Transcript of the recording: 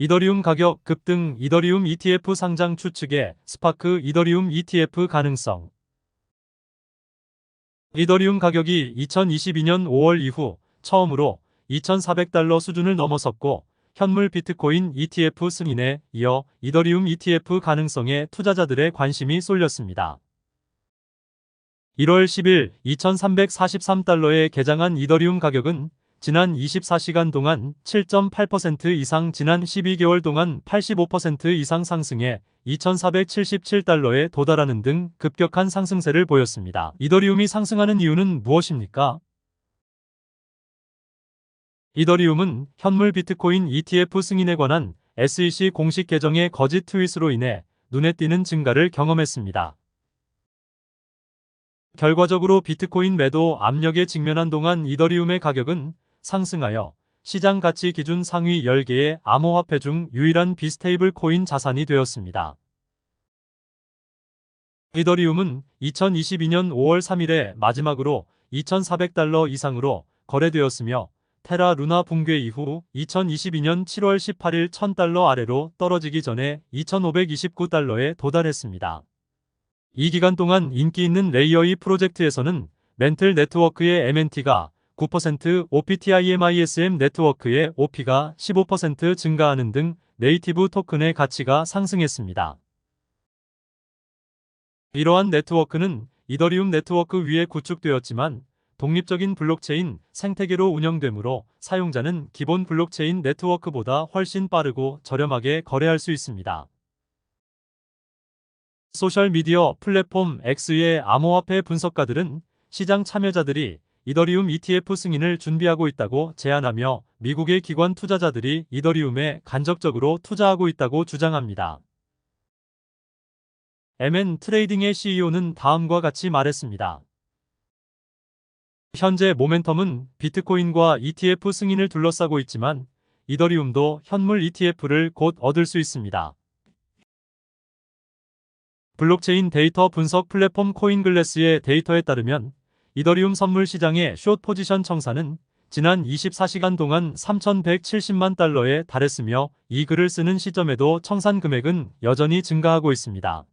이더리움 가격 급등 이더리움 ETF 상장 추측에 스파크 이더리움 ETF 가능성 이더리움 가격이 2022년 5월 이후 처음으로 2,400달러 수준을 넘어섰고 현물 비트코인 ETF 승인에 이어 이더리움 ETF 가능성에 투자자들의 관심이 쏠렸습니다. 1월 10일 2,343달러에 개장한 이더리움 가격은 지난 24시간 동안 7.8% 이상 지난 12개월 동안 85% 이상 상승해 2,477달러에 도달하는 등 급격한 상승세를 보였습니다. 이더리움이 상승하는 이유는 무엇입니까? 이더리움은 현물 비트코인 ETF 승인에 관한 SEC 공식 계정의 거짓 트윗으로 인해 눈에 띄는 증가를 경험했습니다. 결과적으로 비트코인 매도 압력에 직면한 동안 이더리움의 가격은 상승하여 시장 가치 기준 상위 10개의 암호화폐 중 유일한 비스테이블 코인 자산이 되었습니다. 이더리움은 2022년 5월 3일에 마지막으로 2,400달러 이상으로 거래되었으며 테라 루나 붕괴 이후 2022년 7월 18일 1000달러 아래로 떨어지기 전에 2529달러에 도달했습니다. 이 기간 동안 인기 있는 레이어 2 프로젝트에서는 멘틀 네트워크의 MNT가 9%, OPTIMISM 네트워크의 OP가 15% 증가하는 등 네이티브 토큰의 가치가 상승했습니다. 이러한 네트워크는 이더리움 네트워크 위에 구축되었지만 독립적인 블록체인 생태계로 운영되므로 사용자는 기본 블록체인 네트워크보다 훨씬 빠르고 저렴하게 거래할 수 있습니다. 소셜미디어 플랫폼 X의 암호화폐 분석가들은 시장 참여자들이 이더리움 ETF 승인을 준비하고 있다고 제안하며 미국의 기관 투자자들이 이더리움에 간접적으로 투자하고 있다고 주장합니다. MN 트레이딩의 CEO는 다음과 같이 말했습니다. 현재 모멘텀은 비트코인과 ETF 승인을 둘러싸고 있지만 이더리움도 현물 ETF를 곧 얻을 수 있습니다. 블록체인 데이터 분석 플랫폼 코인글래스의 데이터에 따르면 이더리움 선물 시장의 숏 포지션 청산은 지난 24시간 동안 3,170만 달러에 달했으며 이 글을 쓰는 시점에도 청산 금액은 여전히 증가하고 있습니다.